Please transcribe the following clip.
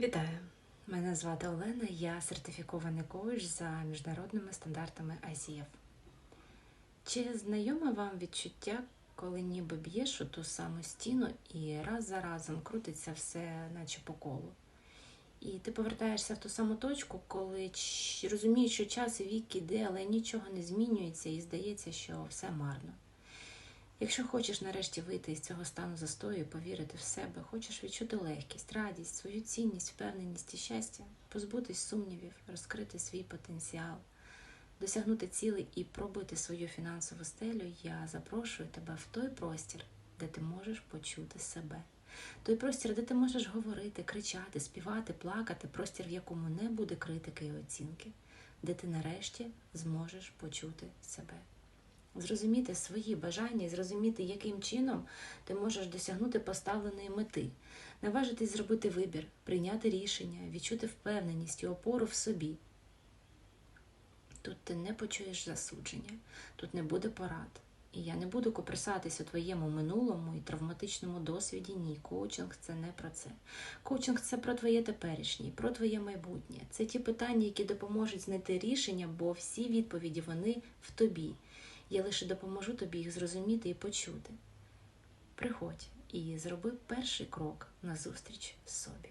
Вітаю! Мене звати Олена, я сертифікований коуч за міжнародними стандартами ICF. Чи знайоме вам відчуття, коли ніби б'єш у ту саму стіну і раз за разом крутиться все, наче по колу? І ти повертаєшся в ту саму точку, коли розумієш, що час і вік іде, але нічого не змінюється, і здається, що все марно. Якщо хочеш нарешті вийти із цього стану застою, і повірити в себе, хочеш відчути легкість, радість, свою цінність, впевненість і щастя, позбутись сумнівів, розкрити свій потенціал, досягнути цілей і пробити свою фінансову стелю, я запрошую тебе в той простір, де ти можеш почути себе. Той простір, де ти можеш говорити, кричати, співати, плакати, простір, в якому не буде критики і оцінки, де ти нарешті зможеш почути себе зрозуміти свої бажання і зрозуміти, яким чином ти можеш досягнути поставленої мети, наважитись зробити вибір, прийняти рішення, відчути впевненість і опору в собі. Тут ти не почуєш засудження, тут не буде порад. І я не буду копирсатись у твоєму минулому і травматичному досвіді. Ні, коучинг це не про це. Коучинг це про твоє теперішнє, про твоє майбутнє. Це ті питання, які допоможуть знайти рішення, бо всі відповіді вони в тобі. Я лише допоможу тобі їх зрозуміти і почути. Приходь і зроби перший крок назустріч собі.